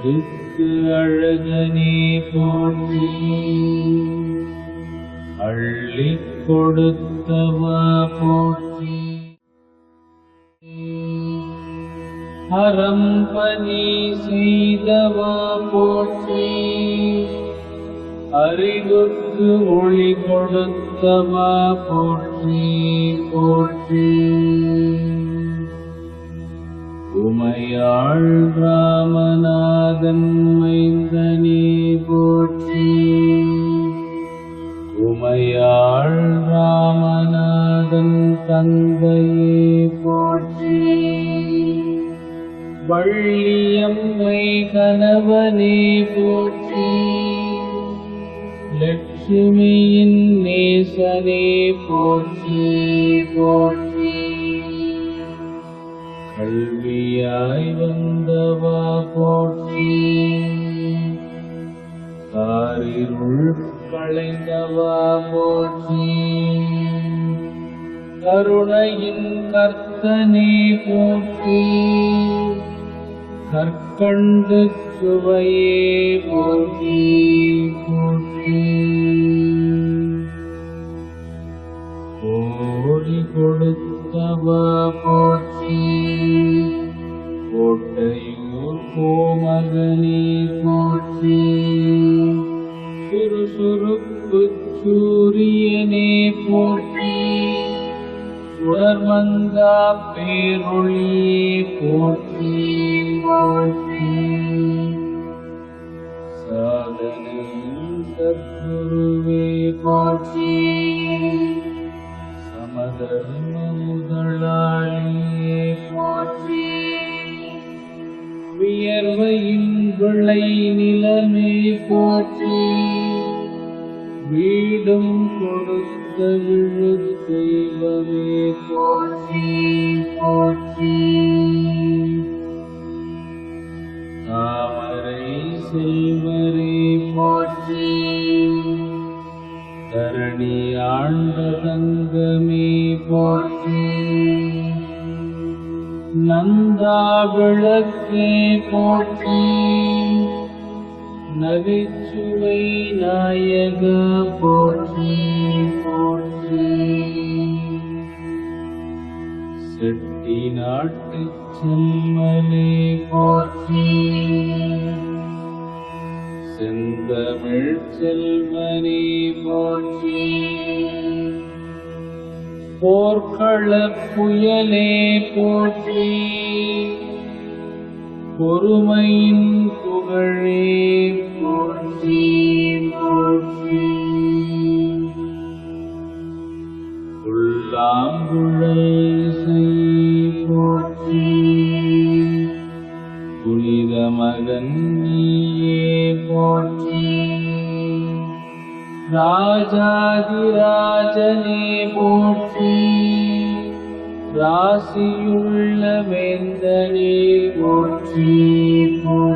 அழகுக்கு அழகனே போற்றி. அள்ளி கொடுத்தவா போற்றி. அறம் பணி செய்தவா போற்றி. அறிவுக்கு ஒளி கொடுத்தவா போற்றி போற்றி. உமையாள் ராமநாதன் மைந்தனே போற்றி. உமையாள் ராமநாதன் தந்தையே போற்றி. வள்ளியம்மை கணவனே போற்றி. லட்சுமியின் நேசனே போற்றி போற்றி. கல்வியாய் வந்தவா போற்றி. காரிருள் களைந்தவா போற்றி. கருணையின் கர்த்தனே போற்றி. கற்கண்டு சுவையே போற்றி போற்றி. கோடி கொடுத்தவா போற்றி. கோமகனே போற்றி சுறுசுறுப்பு சூரியனே போற்றி சுடர்மந்தா பேரொழியே போற்றி போற்றி நிலமே போற்றி வீடும் கொடுத்த விழு தெய்வமே போற்றி போற்றி. தாமரை செல்வரே போற்றி. தரணி ஆண்ட தங்கமே போற்றி. நந்தா விளக்கே போற்றி. நகைச்சுவை நாயக போற்றி போற்றி. செட்டி நாட்டு செம்மலே போற்றி. செந்தமிழ் செல்வனே போற்றி. போர்க்கள புயலே போற்றி. பொறுமையின் ராஜாதிராஜனே போற்றி. ராசியுள்ள வேந்தனே போற்றி போ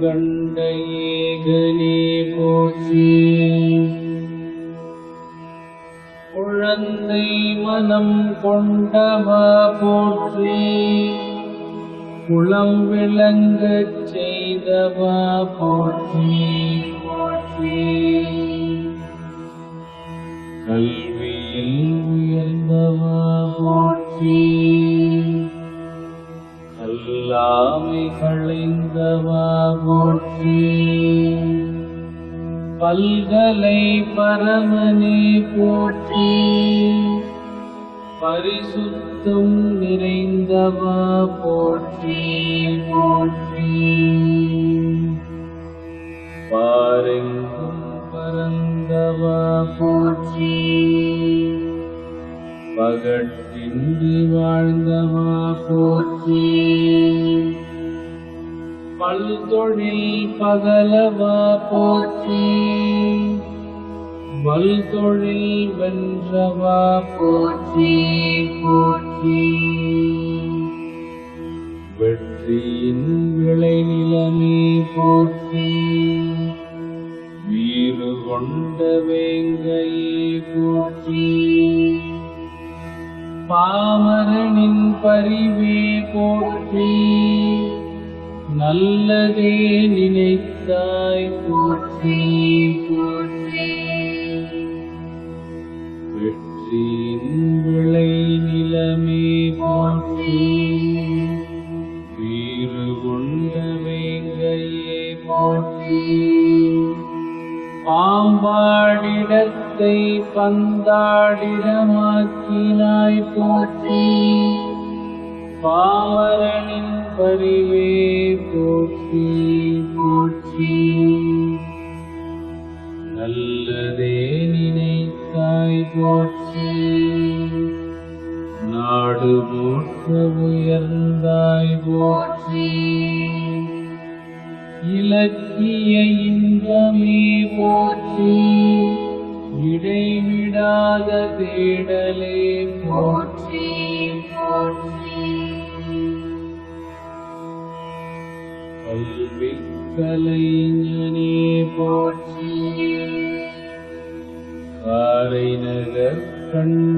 கண்ட ஏகனே போற்றி. குழந்தை மனம் கொண்டவா போற்றி. குளம் விளங்கச் செய்தவா போற்றி. போற்றி கல்வி பல்கலை பரமனே போற்றி. பரிசுத்தம் நிறைந்தவா போற்றி போற்றி. பாரெங்கும் பரந்தவா போற்றி. பகட்டின்றி வாழ்ந்தவா போற்றி. பல்தொழில் பகலவா போற்றி. வல்தொழில் வென்றவா போற்றி போற்றி. வெற்றியின் விளைநிலமே போற்றி. வீறு கொண்ட வேங்கையே போற்றி. பாமரனின் பரிவே போற்றி. நல்லதே நினைத்தாய் போற்றி போற்றி. வீறு கொண்ட வேங்கையே போற்றி பாம்பாடிடத்தை பந்தாடிடமாக்கினாய் போற்றி பாவரனின் பரிவே போற்றி. போற்ற உயர்ந்தாய் போற்றி. இலக்கிய இன்பமே போற்றி. இடைவிடாத தேடலே போற்றி போற்றி. கல்வி கலைஞனே போற்றி. காரை நகர் கண்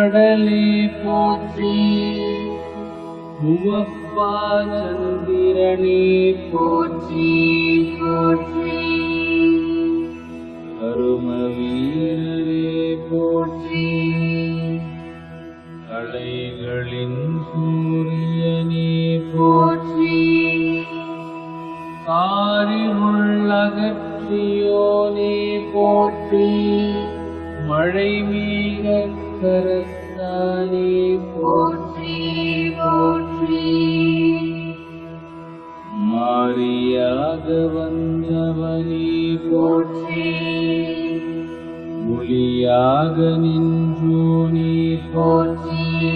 கடலே போற்றி முவப்பா சந்திரனே போற்றி போற்றி. கரும வீரரே போற்றி கலைகளின் சூரியனே போற்றி. காரிமுள்ளகற்றியோனே போற்றி மழை மீ கரத்தானே போற்றி போற்றி. மாரியாக வந்தவனே போற்றி. ஒளியாக நின்றோனே போற்றி.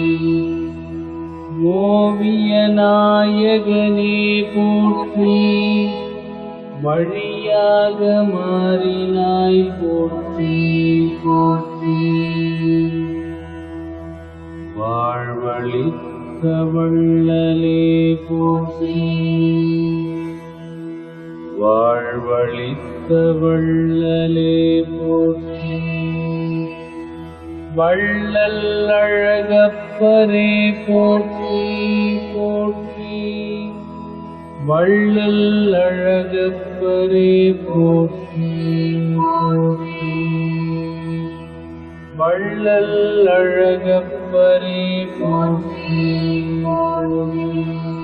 ஓவிய நாயகனே போற்றி. வழியாக மாறினாய் போற்றி போற்றி. வாழ்வழித்த வள்ளலே போற்றி. வாழ்வழித்த வள்ளலே போற்றி. வள்ளல் அழகப்பரே போற்றி போற்றி. வள்ளல் அழகப்பரே போற்றி போற்றி. வள்ளல் அழகப்பரே போற்றி. போற்றி